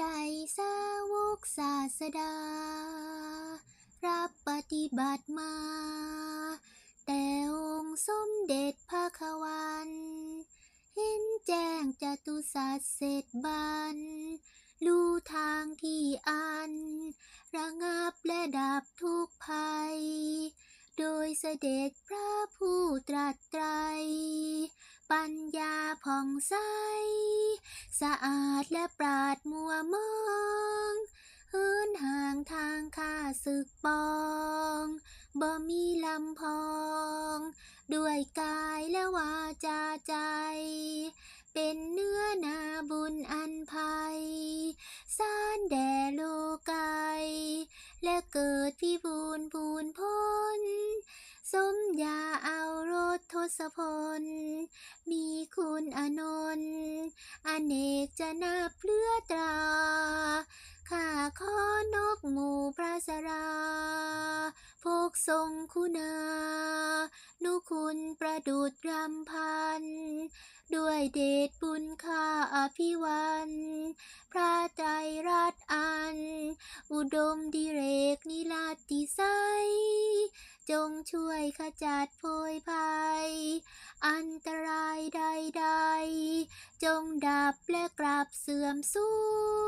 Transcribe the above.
ใดสาวกศาสดา รับปฏิบัติมา แต่องค์สมเด็จพระควันเห็นแจ้งจตุสัจเสร็จบันรู้ทางที่อัน ระงับและดับทุกภัย โดยเสด็จพระผู้ตรัสตรปั ญาผ่องใส สะอาดและปราดมัวมองเหินห่างทางข้าศึกปองบ่มีลำพอง ด้วยกายและวาจาใจ เป็นเนื้อนาบุญอันภัยสารแด่โลกายและเกิดพิบูลพูนพ้นสมยาเอารถทศพล มี คุณอนนอเนกจะนับเลือตราข้าขอนกหมู่พระสราพกทรงคุณา นุคุณประดุดรำพัน ด้วยเดชบุญข้าอภิวันพระไตรรัตอัน อุดมดิเรกนิลาติไซจงช่วยขจัดโพยภัย จงดับและกลับเสื่อมสูญ